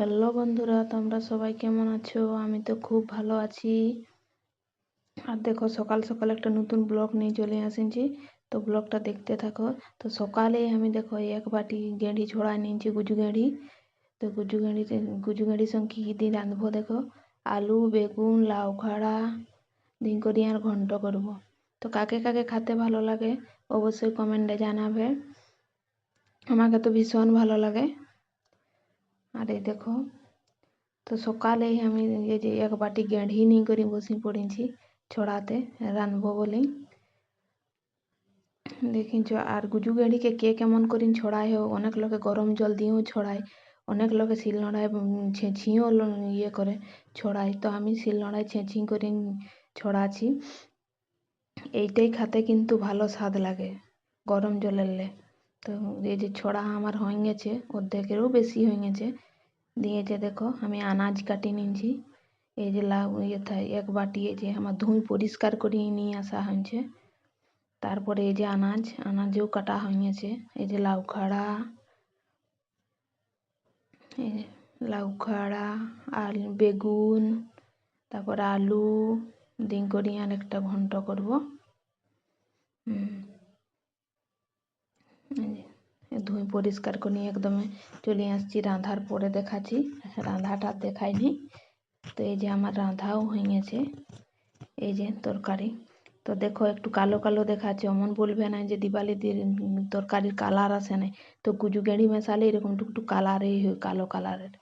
Hello বন্ধুরা, তোমরা সবাই কেমন আছো? আমি তো খুব ভালো আছি। আর দেখো, সকাল সকাল একটা নতুন ব্লগ নিয়ে চলে আসেছি। তো ব্লগটা দেখতে থাকো। তো সকালে আমি দেখো, এক বাটি গেঁড়ি ছড়া নিয়েছি, গুজু গেঁড়ি। তো গুজু গেঁড়িতে, গুজু গেঁড়ির সঙ্গে কী কী দিয়ে রাঁধবো দেখো? আলু, বেগুন, লাউ খাড়া, দিন করি আর ঘন্ট করব। তো কাকে কাকে খেতে ভালো লাগে অবশ্যই কমেন্টে জানাবে। আমাকে তো ভীষণ ভালো লাগে। আর এই দেখো, তো সকালেই আমি এই যে এক বাটি গেঁড়ি নিয়ে করে বসে পড়েছি ছড়াতে, রাঁধবো বলে। দেখিছ, আর গুজু গেঁড়িকে কে কেমন করে ছড়ায় অনেক লোকে গরম জল দিয়েও ছড়ায়, অনেক লোকে শিলনোড়ায় ছেঁচিও ইয়ে করে ছড়ায়। তো আমি শিলনোড়ায় ছেঁচি করে ছড়াছি এইটাই খাতে কিন্তু ভালো স্বাদ লাগে গরম জলেরলে তো এই যে ছড়া আমার হয়ে গেছে, অর্ধেকেরও বেশি হয়ে গেছে। দিয়েছে দেখো, আমি আনাজ কাটি নিয়েছি। এই যে লাউ ইয়ে থাই, এক বাটি এই যে আমার ধুই পরিষ্কার করে নিয়ে আসা হয়েছে। তারপরে এই যে আনাজ, আনাজেও কাটা হয়ে গেছে। এই যে লাউ খাড়া, এই যে লাউ খাড়া আর বেগুন, তারপর আলু দিন করি আর একটা ঘন্ট করব। হুম। ধুয়ে পরিষ্কার করে নিয়ে একদমে চলে আসছি রাঁধার পরে দেখাচ্ছি। রাঁধাটা দেখাইনি। তো এই যে আমার রাঁধাও হয়ে গেছে। এই যে তরকারি। তো দেখো একটু কালো কালো দেখাচ্ছে। অমন বলবে না যে দিওয়ালির তরকারির কালার আসে না তো কুজু গেঁড়ি মেশালে এরকম একটু কালারই হয়, কালো কালারের।